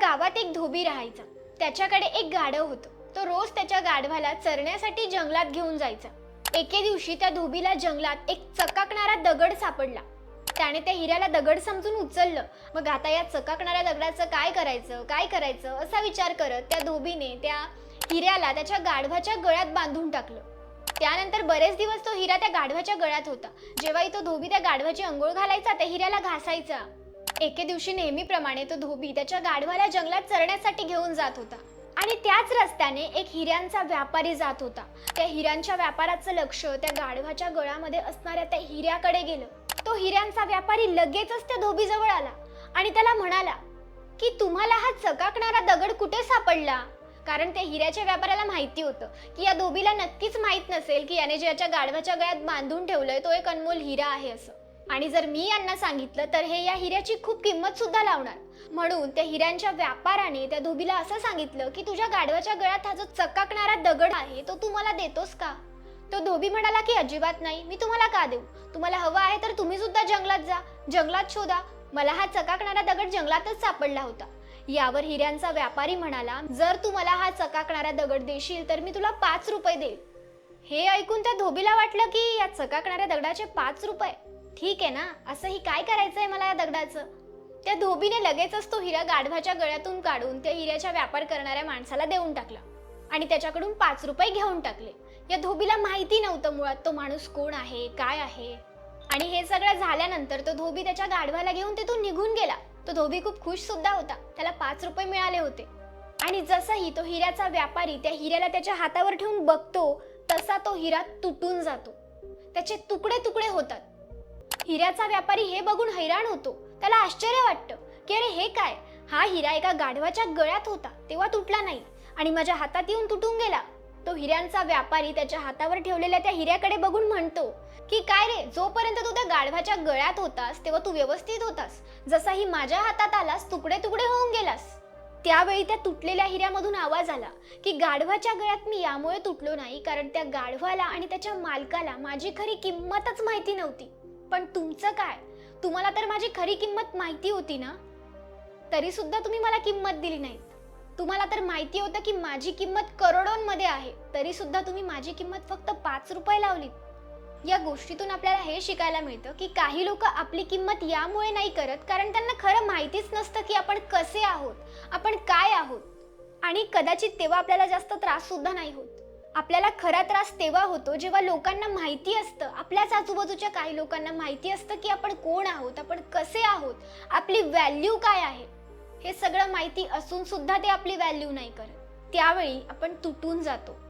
गावात एक धोबी राहायचा. त्याच्याकडे एक गाढव होतं. तो रोज त्याच्या गाढवाला चरण्यासाठी जंगलात घेऊन जायचा. एके दिवशी त्या धोबीला जंगलात एक चकाकणारा दगड सापडला. त्याने त्या हिऱ्याला दगड समजून उचललं. मग आता या चकाकणाऱ्या दगडाचं काय करायचं काय करायचं असा विचार करत त्या धोबीने त्या हिऱ्याला त्याच्या गाढवाच्या गळ्यात बांधून टाकलं. त्यानंतर बरेच दिवस तो हिरा त्या गाढवाच्या गळ्यात होता. जेव्हाही तो धोबी त्या गाढवाची अंघोळ घालायचा त्या हिऱ्याला घासायचा. एके दिवशी नेहमीप्रमाणे तो धोबी त्याच्या गाढवाला जंगलात चरण्यासाठी घेऊन जात होता. आणि त्याच रस्त्याने एक हिऱ्यांचा व्यापारी जात होता. त्या हिऱ्यांच्या व्यापाराचं लक्ष त्या गाढवाच्या गळ्यामध्ये असणाऱ्या त्या हिऱ्याकडे गेलं. तो हिऱ्यांचा व्यापारी लगेचच त्या धोबीजवळ आला आणि त्याला म्हणाला की तुम्हाला हा चकाकणारा दगड कुठे सापडला? कारण त्या हिऱ्याच्या व्यापाऱ्याला माहिती होतं की या धोबीला नक्कीच माहीत नसेल की याने ज्याच्या गाढवाच्या गळ्यात बांधून ठेवलंय तो एक अनमोल हिरा आहे असं. आणि जर मी यांना सांगितलं तर हे या हिऱ्याची खूप किंमत सुद्धा लावणार. म्हणून त्या हिऱ्यांच्या व्यापाराने त्या धोबीला असं सांगितलं की तुझ्या गाढवाच्या गळ्यात हा जो चकाकणारा दगड आहे तो तू मला देतोस का? तो धोबी म्हणाला की अजिबात नाही मी तुम्हाला का देऊ? तुम्हाला हवं आहे तर तुम्ही सुद्धा जंगलात जा जंगलात शोधा. मला हा चकाकणारा दगड जंगलातच सापडला होता. यावर हिऱ्यांचा व्यापारी म्हणाला जर तू मला हा चकाकणारा दगड देशील तर मी तुला पाच रुपये देईल. हे ऐकून त्या धोबीला वाटलं की या चकाकणाऱ्या दगडाचे पाच रुपये ठीक आहे ना? असंही काय करायचंय मला या दगडाचं? त्या धोबीने लगेचच तो हिरा गाढवाच्या गळ्यातून काढून त्या हिऱ्याच्या व्यापार करणाऱ्या माणसाला देऊन टाकला. आणि त्याच्याकडून पाच रुपये घेऊन टाकले. या धोबीला माहिती नव्हतं मुळात तो माणूस कोण आहे काय आहे. आणि हे सगळं झाल्यानंतर तो धोबी त्याच्या गाढवाला घेऊन तिथून निघून गेला. तो धोबी खूप खुश सुद्धा होता. त्याला पाच रुपये मिळाले होते. आणि जसंही तो हिऱ्याचा व्यापारी त्या हिऱ्याला त्याच्या हातावर ठेवून बघतो तसा तो हिरा तुटून जातो. त्याचे तुकडे तुकडे होतात. हिऱ्याचा व्यापारी हे बघून हैराण होतो. त्याला आश्चर्य वाटतं की अरे हे काय? हा हिरा एका गाढवाच्या गळ्यात होता तेव्हा तुटला नाही. आणि माझ्या हातात येऊन तुटून गेला. तो हिऱ्यांचा व्यापारी त्याच्या हातावर ठेवलेल्या त्या हिऱ्याकडे बघून म्हणतो की काय रे जोपर्यंत तू त्या गाढवाच्या गळ्यात होतास तेव्हा तू व्यवस्थित होतास. जसाही माझ्या हातात आलास तुकडे तुकडे होऊन गेलास. त्यावेळी त्या तुटलेल्या हिऱ्यामधून आवाज आला की गाढवाच्या गळ्यात मी यामुळे तुटलो नाही कारण त्या गाढवाला आणि त्याच्या मालकाला माझी खरी किंमतच माहिती नव्हती. पण तुमचं काय? तुम्हाला तर माझी खरी किंमत माहिती होती ना? तरी सुद्धा तुम्ही मला किंमत दिली नाही. तुम्हाला तर माहिती होतं की माझी किंमत करोडोंमध्ये आहे. तरी सुद्धा तुम्ही माझी किंमत फक्त पाच रुपये लावलीत. या गोष्टीतून आपल्याला हे शिकायला मिळतं की काही लोक आपली किंमत यामुळे नाही करत कारण त्यांना खरं माहितीच नसतं की आपण कसे आहोत आपण काय आहोत. आणि कदाचित तेव्हा आपल्याला जास्त त्रास सुद्धा नाही होत. आपल्याला खरा त्रास तेव्हा होतो जेव्हा लोकांना माहिती असतं. आपल्याच आजूबाजूच्या काही लोकांना माहिती असतं की आपण कोण आहोत आपण कसे आहोत आपली व्हॅल्यू काय आहे? हे सगळं माहिती असून सुद्धा ते आपली व्हॅल्यू नाही करत. त्यावेळी आपण तुटून जातो.